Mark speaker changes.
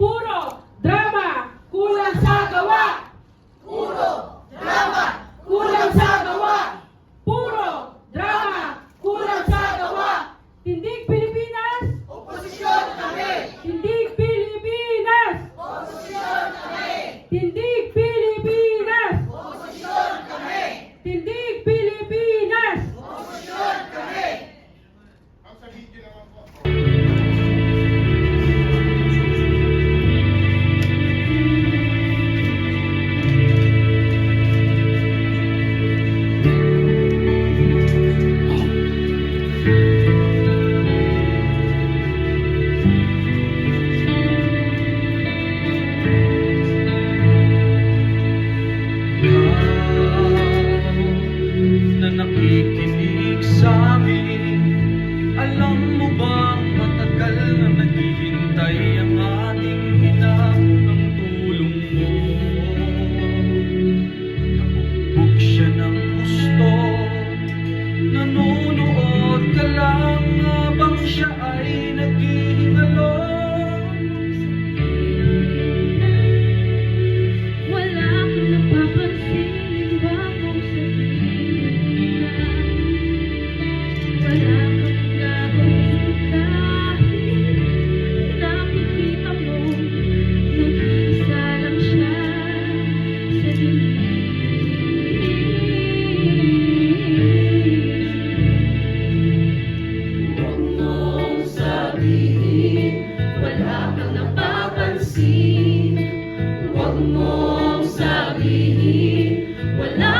Speaker 1: puro drama, kulang sa gawa.
Speaker 2: Puro drama,
Speaker 1: kulang sa gawa. Puro drama, kulang sa gawa. Tindig Pilipinas,
Speaker 2: oposisyon kami.
Speaker 1: Tindig Pilipinas,
Speaker 2: oposisyon kami.
Speaker 1: Tindig
Speaker 3: 光 mong sabihin, wala